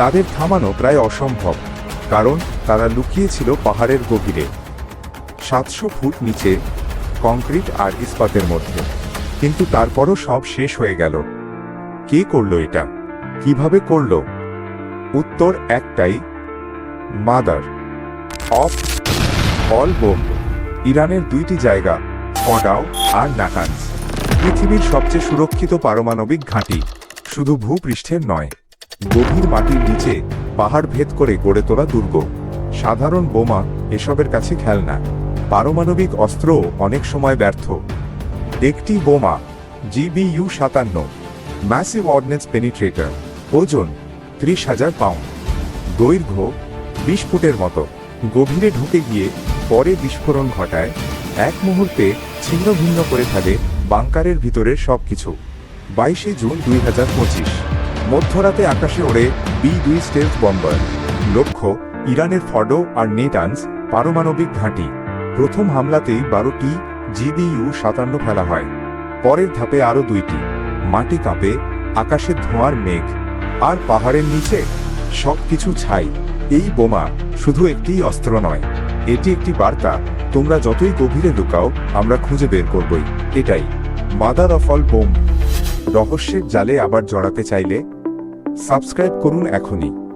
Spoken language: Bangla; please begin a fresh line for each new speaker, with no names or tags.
তাদের থামানো প্রায় অসম্ভব, কারণ তারা লুকিয়েছিল পাহাড়ের গভীরে। সাতশো ফুট নিচে, কংক্রিট আর ইস্পাতের মধ্যে। কিন্তু তারপরও সব শেষ হয়ে গেল। কে করল এটা? কীভাবে করল? উত্তর একটাই, মাদার। Of, all bomb. ইরানের দুইটি জায়গা, ফডাও আর নাকান্স। পৃথিবীর সবচেয়ে সুরক্ষিত পারমাণবিক ঘাঁটি। শুধু ভূপৃষ্ঠের নয়। গভীর মাটির নিচে পাহাড় ভেদ করে গড়ে তোলা দুর্গ। সাধারণ বোমা এসবের কাছে খেলনা। পারমাণবিক অস্ত্রও অনেক সময় ব্যর্থ। একটি বোমা, জিবিইউ সাতান্ন, ম্যাসিভ অর্ডিনেন্স পেনিট্রেটর, ওজন ত্রিশ হাজার পাউন্ড। দৈর্ঘ্য বিশ ফুটের মতো। গভীরে ঢুকে গিয়ে পরে বিস্ফোরণ ঘটায়। এক মুহূর্তে ছিন্ন ভিন্ন করে ফেলে বাংকারের ভিতরের সবকিছু। বাইশে জুন দুই হাজার পঁচিশ। মধ্যরাতে আকাশে ওড়ে বি দুই স্টেলথ বম্বার লক্ষ্য, ইরানের ফডো আর নেটান্স পারমাণবিক ঘাঁটি। প্রথম হামলাতেই বারোটি জিবিইউ সাতান্ন ফেলা হয়। পরের ধাপে আরও দুইটি। মাটি কাঁপে, আকাশে ধোঁয়ার মেঘ। আর পাহাড়ের নিচে সবকিছু ছাই। এই বোমা শুধু একটি অস্ত্র নয়। এটি একটি বার্তা। তোমরা যতই গভীরে লুকাও, আমরা খুঁজে বের করবই। এটাই। Mother of all bomb. রহস্যের জালে আবার জড়াতে চাইলে সাবস্ক্রাইব করুন এখনই।